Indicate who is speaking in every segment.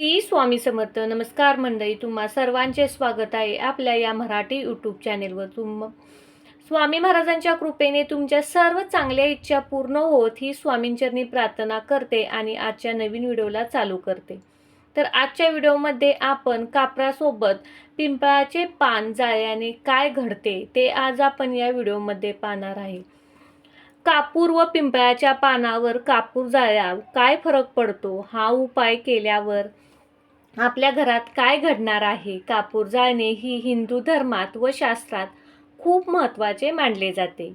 Speaker 1: श्री स्वामी समर्थ. नमस्कार मंडळी तुम्हा सर्वांचे स्वागत आहे आपल्या या मराठी यूट्यूब चॅनेलवर तुम स्वामी महाराजांच्या कृपेने तुमच्या सर्व चांगल्या इच्छा पूर्ण होत ही स्वामींचरणी प्रार्थना करते आणि आजच्या नवीन व्हिडिओला चालू करते. तर आजच्या व्हिडिओमध्ये आपण कापरासोबत पिंपळाचे पान जाळ्याने काय घडते ते आज आपण या व्हिडिओमध्ये पाहणार आहे. कापूर व पिंपळाच्या पानावर कापूर जाळ्या काय फरक पडतो? हा उपाय केल्यावर आपल्या घरात काय घडणार आहे? कापूर जाळणे ही हिंदू धर्मात व शास्त्रात खूप महत्त्वाचे मानले जाते.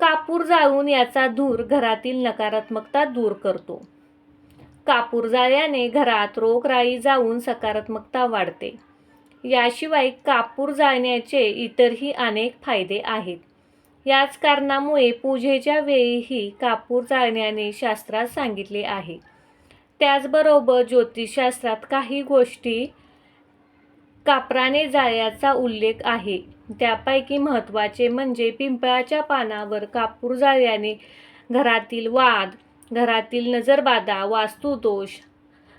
Speaker 1: कापूर जाळून याचा धूर घरातील नकारात्मकता दूर करतो. कापूर जाळ्याने घरात रोगराई जाऊन सकारात्मकता वाढते. याशिवाय कापूर जाळण्याचे इतरही अनेक फायदे आहेत. याच कारणामुळे पूजेच्या वेळीही कापूर जाळण्याने शास्त्रात सांगितले आहे. त्याचबरोबर ज्योतिषशास्त्रात काही गोष्टी कापराने जाळ्याचा उल्लेख आहे. त्यापैकी महत्त्वाचे म्हणजे पिंपळाच्या पानावर कापूर जाळ्याने घरातील वाद घरातील नजरबाधा वास्तुदोष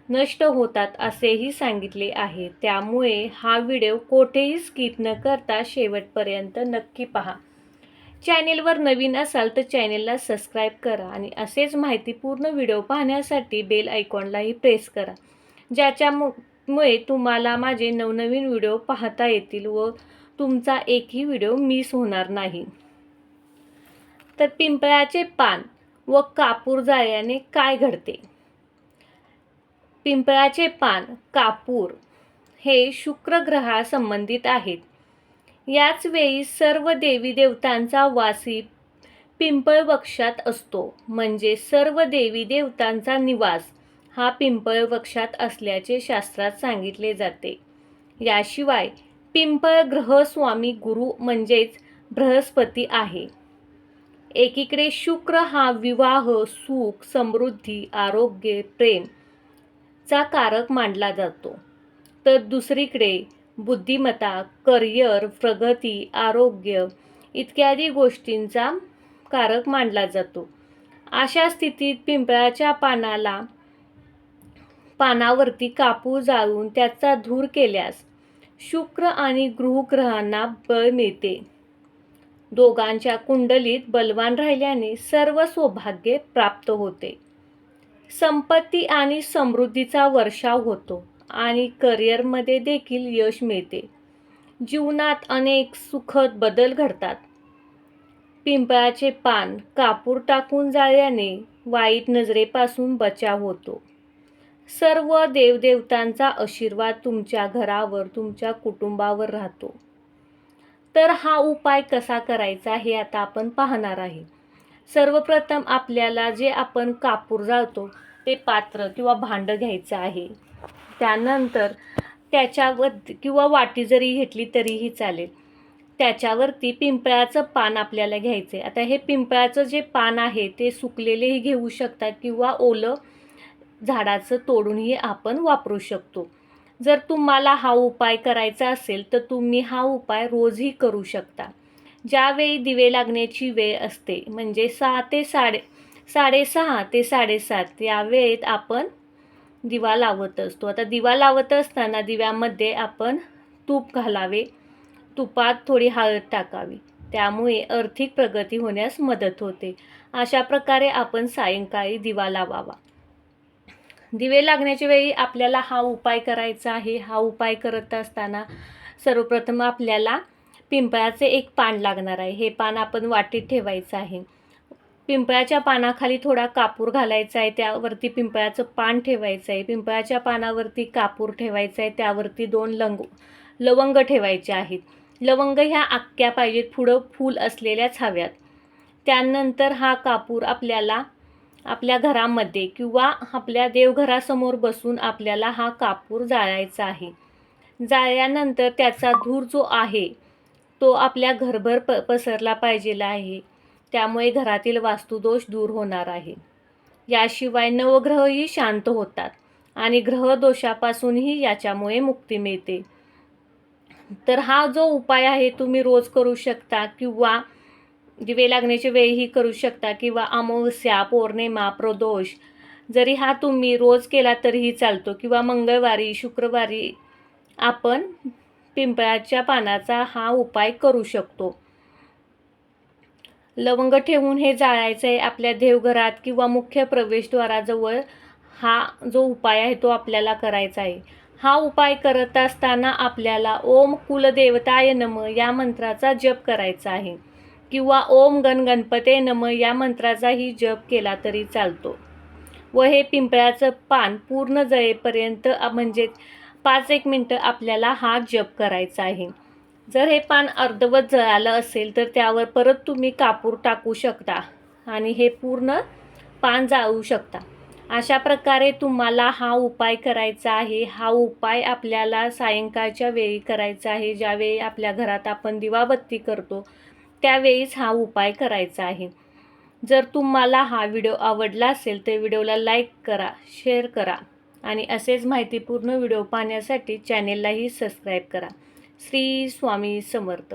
Speaker 1: नष्ट होतात असेही सांगितले आहे. त्यामुळे हा व्हिडिओ कोठेही स्किप न करता शेवटपर्यंत नक्की पहा. चॅनेलवर नवीन असाल तर चॅनेलला सबस्क्राईब करा आणि असेच माहितीपूर्ण व्हिडिओ पाहण्यासाठी बेल आयकॉनलाही प्रेस करा ज्याच्यामुळे तुम्हाला माझे नवनवीन व्हिडिओ पाहता येतील व तुमचा एकही व्हिडिओ मिस होणार नाही. तर पिंपळाचे पान व कापूर जाळ्याने काय घडते? पिंपळाचे पान कापूर हे शुक्र ग्रहासंबंधित आहेत. याच वेळी सर्व देवी देवतांचा वासी पिंपळ वक्षात असतो. म्हणजे सर्व देवी देवतांचा निवास हा पिंपळ वक्षात असल्याचे शास्त्रात सांगितले जाते. याशिवाय पिंपळ ग्रहस्वामी गुरु म्हणजेच बृहस्पती आहे. एकीकडे शुक्र हा विवाह सुख समृद्धी आरोग्य प्रेम चा कारक मानला जातो. तर दुसरीकडे बुद्धिमत्ता करिअर प्रगती आरोग्य इत्यादी गोष्टींचा कारक मानला जातो. अशा स्थितीत पिंपळाच्या पानाला पानावरती कापूर जाळून त्याचा धूर केल्यास शुक्र आणि गृहग्रहांना बळ मिळते. दोघांच्या कुंडलीत बलवान राहिल्याने सर्व सौभाग्य प्राप्त होते. संपत्ती आणि समृद्धीचा वर्षाव होतो. आणि करिअरमध्ये देखील यश मिळते. जीवनात अनेक सुखद बदल घडतात. पिंपळाचे पान कापूर टाकून जाळल्याने वाईट नजरेपासून बचाव होतो. सर्व देवदेवतांचा आशीर्वाद तुमच्या घरावर तुमच्या कुटुंबावर राहतो. तर हा उपाय कसा करायचा हे आता आपण पाहणार आहे. सर्वप्रथम आपल्याला जे आपण कापूर जाळतो ते पात्र किंवा भांडं घ्यायचं आहे. त्यानंतर त्याच्यावर किंवा वाटी जरी घेतली तरीही चालेल. त्याच्यावरती पिंपळाचं पान आपल्याला घ्यायचं आहे आता हे पिंपळाचं जे पान आहे ते सुकलेलेही घेऊ शकतात किंवा ओलं झाडाचं तोडूनही आपण वापरू शकतो. जर तुम्हाला हा उपाय करायचा असेल तर तुम्ही हा उपाय रोजही करू शकता. ज्यावेळी दिवे लागण्याची वेळ असते म्हणजे सहा ते साडे साडेसहा ते साडेसात या वेळेत आपण दिवा लावत असतो. आता दिवा लावत असताना दिव्यामध्ये आपण तूप घालावे. तुपात थोडी हळद टाकावी. त्यामुळे आर्थिक प्रगती होण्यास मदत होते. अशा प्रकारे आपण सायंकाळी दिवा लावावा. दिवे लागण्याच्या वेळी आपल्याला हा उपाय करायचा आहे. हा उपाय करत असताना सर्वप्रथम आपल्याला पिंपळाचे एक पान लागणार आहे. हे पान आपण वाटीत ठेवायचं आहे. पिंपळाच्या पानाखाली थोडा कापूर घालायचा आहे त्यावरती पिंपळाचं पान ठेवायचं आहे. पिंपळाच्या पानावरती कापूर ठेवायचा आहे त्यावरती दोन लंग लवंग ठेवायचे आहेत. लवंग ह्या आक्क्या पाहिजेत पुढं फूल असलेल्याच हव्यात. त्यानंतर हा कापूर आपल्याला आपल्या घरामध्ये किंवा आपल्या देवघरासमोर बसून आपल्याला हा कापूर जाळायचा आहे. जाळल्यानंतर त्याचा धूर जो आहे तो आपल्या घरभर प पसरला पाहिजेला आहे. त्यामुळे घरातील वास्तुदोष दूर होणार आहे. याशिवाय नवग्रहही शांत होतात आणि ग्रहदोषापासूनही याच्यामुळे मुक्ती मिळते. तर हा जो उपाय आहे तुम्ही रोज करू शकता किंवा दिवे लागण्याच्या वेळीही करू शकता किंवा अमावस्या पौर्णिमा प्रदोष जरी हा तुम्ही रोज केला तरीही चालतो किंवा मंगळवारी शुक्रवारी आपण पिंपळाच्या पानाचा हा उपाय करू शकतो. लवंग ठेवून हे जाळायचं आहे आपल्या देवघरात किंवा मुख्य प्रवेशद्वाराजवळ. हा जो उपाय आहे तो आपल्याला करायचा आहे. हा उपाय करत असताना आपल्याला ओम कुलदेवताय नम या मंत्राचा जप करायचा आहे. किंवा ओम गण गणपते नम या मंत्राचाही जप केला तरी चालतो. व हे पिंपळाचं पान पूर्ण जळेपर्यंत म्हणजे पाच एक मिनटं आपल्याला हा जप करायचा आहे. जर हे पान अर्धवत जळालं असेल तर त्यावर परत तुम्ही कापूर टाकू शकता आणि हे पूर्ण पान जाळू शकता. अशा प्रकारे तुम्हाला हा उपाय करायचा आहे. हा उपाय आपल्याला सायंकाळच्या वेळी करायचा आहे ज्यावेळी आपल्या घरात आपण दिवाबत्ती करतो त्यावेळीच हा उपाय करायचा आहे. जर तुम्हाला हा व्हिडिओ आवडला असेल तर व्हिडिओला लाईक करा शेअर करा आणि असेच माहितीपूर्ण व्हिडिओ पाहण्यासाठी चॅनेललाही सबस्क्राईब करा. श्री स्वामी समर्थ.